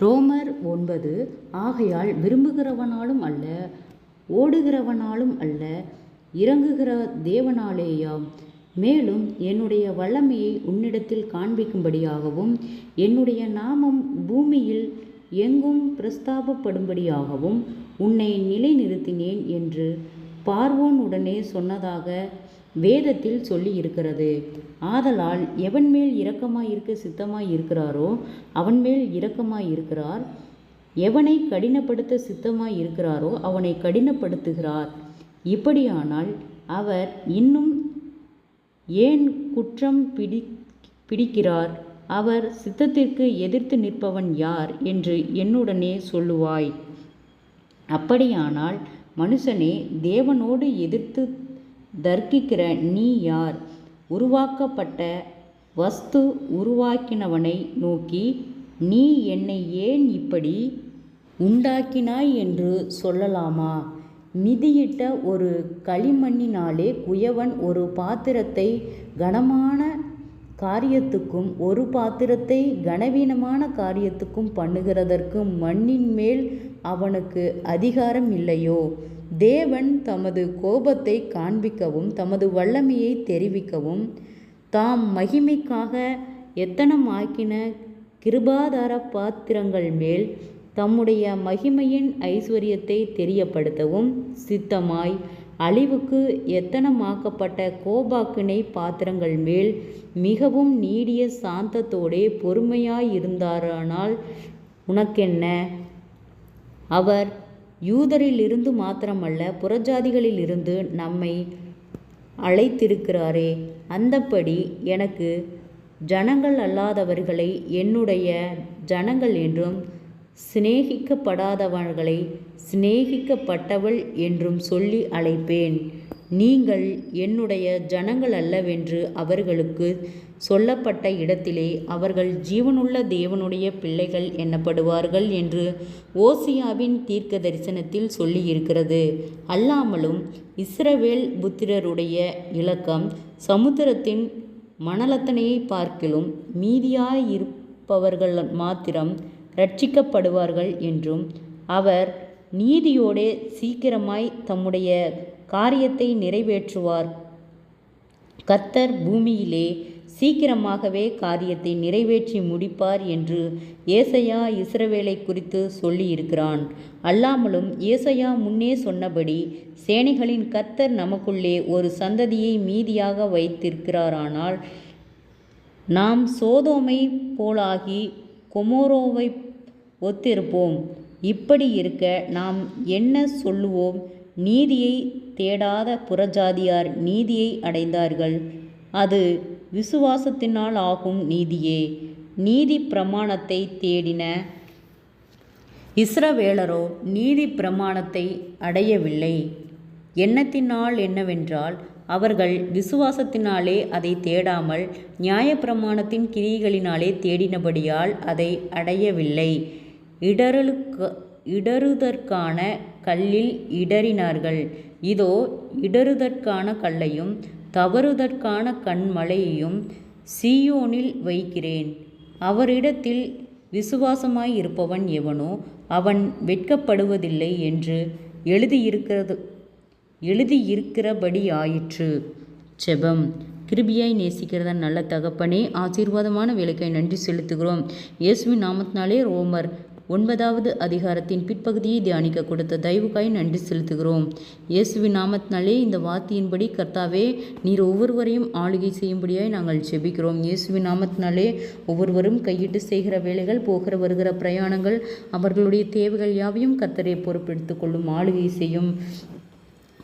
ரோமர் ஒன்பது ஆகையால் விரும்புகிறவனாலும் அல்ல ஓடுகிறவனாலும் அல்ல இறங்குகிற தேவனாலேயாம். மேலும் என்னுடைய வல்லமையை உன்னிடத்தில் காண்பிக்கும்படியாகவும் என்னுடைய நாமம் பூமியில் எங்கும் பிரஸ்தாபப்படும்படியாகவும் உன்னை நிலைநிறுத்தினேன் என்று பார்வோன் உடனே சொன்னதாக வேதத்தில் சொல்லி இருக்கிறது ஆதலால் எவன் மேல் இரக்கமாயிருக்க சித்தமாய் இருக்கிறாரோ அவன் மேல் இரக்கமாய் இருக்கிறார் எவனை கடினப்படுத்த சித்தமாய் இருக்கிறாரோ அவனை கடினப்படுத்துகிறார். இப்படியானால் அவர் இன்னும் ஏன் குற்றம் பிடி பிடிக்கிறார்? அவர் சித்தத்திற்கு எதிர்த்து நிற்பவன் யார்? என்று என்னுடனே சொல்லுவாய். அப்படியானால் மனுஷனே தேவனோடு எதிர்த்து தர்க்கிக்கிற நீ யார்? உருவாக்கப்பட்ட வஸ்து உருவாக்கினவனை நோக்கி நீ என்னை ஏன் இப்படி உண்டாக்கினாய் என்று சொல்லலாமா? மிதியிட்ட ஒரு களிமண்ணினாலே குயவன் ஒரு பாத்திரத்தை கனமான காரியத்துக்கும் ஒரு பாத்திரத்தை கனவீனமான காரியத்துக்கும் பண்ணுகிறதற்கு மண்ணின் மேல் அவனுக்கு அதிகாரம் இல்லையோ? தேவன் தமது கோபத்தை காண்பிக்கவும் தமது வல்லமையை தெரிவிக்கவும் தாம் மகிமைக்காக எத்தனமாக்கின கிருபாதார பாத்திரங்கள் மேல் தம்முடைய மகிமையின் ஐஸ்வர்யத்தை தெரியப்படுத்தவும் சித்தமாய் அழிவுக்கு எத்தனமாக்கப்பட்ட கோபாக்கினை பாத்திரங்கள் மேல் மிகவும் நீடிய சாந்தத்தோடே பொறுமையாயிருந்தாரானால் உனக்கென்ன? அவர் யூதரிலிருந்து மாத்திரமல்ல புறஜாதிகளிலிருந்து நம்மை அழைத்திருக்கிறாரே. அந்தப்படி எனக்கு ஜனங்கள் அல்லாதவர்களை என்னுடைய ஜனங்கள் என்றும் சிநேகிக்கப்படாதவர்களை சிநேகிக்கப்பட்டவள் என்றும் சொல்லி அழைப்பேன். நீங்கள் என்னுடைய ஜனங்கள் அல்லவென்று அவர்களுக்கு சொல்லப்பட்ட இடத்திலே அவர்கள் ஜீவனுள்ள தேவனுடைய பிள்ளைகள் என்னப்படுவார்கள் என்று ஓசியாவின் தீர்க்க தரிசனத்தில் சொல்லியிருக்கிறது. அல்லாமலும் இஸ்ரவேல் புத்திரருடைய இலக்கம் சமுத்திரத்தின் மணலத்தனையை பார்க்கிலும் மீதியாயிருப்பவர்கள் மாத்திரம் ரட்சிக்கப்படுவார்கள் என்றும் அவர் நீதியோடே சீக்கிரமாய் தம்முடைய காரியத்தை நிறைவேற்றுவார். கர்த்தர் பூமியிலே சீக்கிரமாகவே காரியத்தை நிறைவேற்றி முடிப்பார் என்று ஏசையா இஸ்ரவேலை குறித்து சொல்லியிருக்கிறான். அல்லாமலும் ஏசையா முன்னே சொன்னபடி சேனைகளின் கர்த்தர் நமக்குள்ளே ஒரு சந்ததியை மீதியாக வைத்திருக்கிறாரானால் நாம் சோதோமை போலாகி கொமோரோவை ஒத்திருப்போம். இப்படி இருக்க நாம் என்ன சொல்லுவோம்? நீதியை தேடாத புறஜாதியார் நீதியை அடைந்தார்கள். அது விசுவாசத்தினால் ஆகும் நீதியே. நீதி பிரமாணத்தை தேடின இஸ்ரவேலரோ நீதி பிரமாணத்தை அடையவில்லை. எண்ணத்தினால் என்னவென்றால் அவர்கள் விசுவாசத்தினாலே அதை தேடாமல் நியாயப்பிரமாணத்தின் கிரிகளினாலே தேடினபடியால் அதை அடையவில்லை. இடறலுக்கு இடறுதற்கான கல்லில் இடறினார்கள். இதோ இடறுதற்கான கல்லையும் தவறுதற்கான கண்மலையையும் சீயோனில் வைக்கிறேன். அவரிடத்தில் விசுவாசமாய் இருப்பவன் எவனோ அவன் வெட்கப்படுவதில்லை என்று எழுதியிருக்கிறது எழுதியிருக்கிறபடி ஆயிற்று செபம். கிருபியாய் நேசிக்கிறத நல்ல தகப்பனே ஆசீர்வாதமான வேலைக்காய் நன்றி செலுத்துகிறோம். இயேசுவின் நாமத்தினாலே ரோமர் ஒன்பதாவது அதிகாரத்தின் பிற்பகுதியை தியானிக்க கொடுத்த தயவுக்காய் நன்றி செலுத்துகிறோம். இயேசுவின் நாமத்தினாலே இந்த வார்த்தையின்படி கர்த்தாவே நீர் ஒவ்வொருவரையும் ஆளுகை செய்யும்படியாய் நாங்கள் செபிக்கிறோம் இயேசுவின் நாமத்தினாலே ஒவ்வொருவரும் கையிட்டு செய்கிற வேலைகள் போகிற வருகிற பிரயாணங்கள் அவர்களுடைய தேவைகள் யாவையும் கர்த்தரை பொறுப்பெடுத்துக் கொள்ளும் ஆளுகை செய்யும்.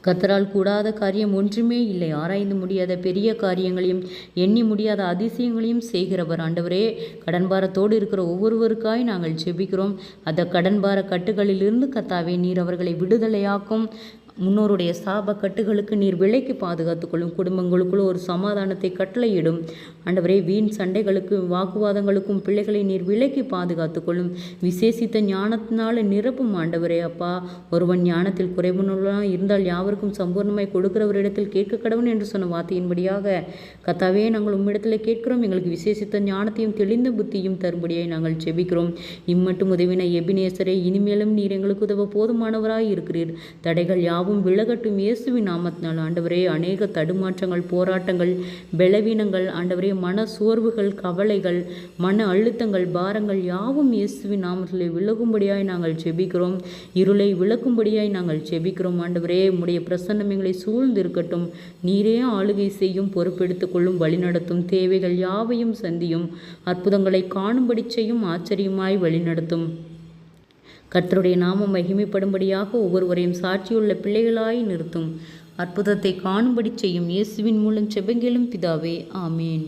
கத்தரால் கூடாத காரியம் ஒன்றுமே இல்லை. ஆராய்ந்து முடியாத பெரிய காரியங்களையும் எண்ணி முடியாத அதிசயங்களையும் செய்கிறவர் ஆண்டவரே. கடன்பாரத்தோடு இருக்கிற ஒவ்வொருவருக்காய் நாங்கள் செபிக்கிறோம் அந்த கடன்பார கட்டுகளிலிருந்து கத்தாவே நீர் அவர்களை விடுதலையாக்கும். முன்னோருடைய சாப கட்டுகளுக்கு நீர் விலைக்கு பாதுகாத்துக்கொள்ளும் குடும்பங்களுக்குள் ஒரு சமாதானத்தை கட்டளையிடும். ஆண்டவரே வீண் சண்டைகளுக்கும் வாக்குவாதங்களுக்கும் பிள்ளைகளை நீர் விலைக்கு பாதுகாத்துக்கொள்ளும். விசேஷித்த ஞானத்தினால நிரப்பும் ஆண்டவரே அப்பா. ஒருவன் ஞானத்தில் குறைவுள்ளவனாக இருந்தால் யாவருக்கும் சம்பூர்ணமாய் கொடுக்கிறவரிடத்தில் கேட்க கடவுன் என்று சொன்ன வார்த்தையின்படியாக கத்தாவே நாங்கள் உம்மிடத்தில் கேட்கிறோம். எங்களுக்கு விசேஷித்த ஞானத்தையும் தெளிந்த புத்தியும் தரும்படியாய் நாங்கள் செபிக்கிறோம் இம்மட்டும் உதவின எபினேசரே இனிமேலும் நீர் எங்களுக்கு உதவ போதுமானவராய் இருக்கிறீர். தடைகள் யாவும் விலகட்டும் இயேசுவின் நாமத்தினால். ஆண்டவரே அநேக தடுமாற்றங்கள் போராட்டங்கள் பலவீனங்கள் ஆண்டவரே மன சோர்வுகள் கவலைகள் மன அழுத்தங்கள் பாரங்கள் யாவும் இயேசுவின் நாமத்திலே விலகும்படியாய் நாங்கள் செபிக்கிறோம் இருளை விளக்கும்படியாய் நாங்கள் செபிக்கிறோம் ஆண்டவரே உடைய பிரசன்னம் எங்களை சூழ்ந்து இருக்கட்டும் நீரே ஆளுகை செய்யும் பொறுப்பெடுத்துக் கொள்ளும் வழிநடத்தும் தேவைகள் யாவையும் சந்தியும் அற்புதங்களை காணும்படி செய்யும் ஆச்சரியமாய் வழிநடத்தும் கர்த்தருடைய நாமம் மகிமைப்படும்படியாக ஒவ்வொருவரையும் சாட்சியுள்ள பிள்ளைகளாய் நிறுத்தும். அற்புதத்தை காணும்படி செய்யும் இயேசுவின் மூலம் செபங்கிலும் பிதாவே ஆமேன்.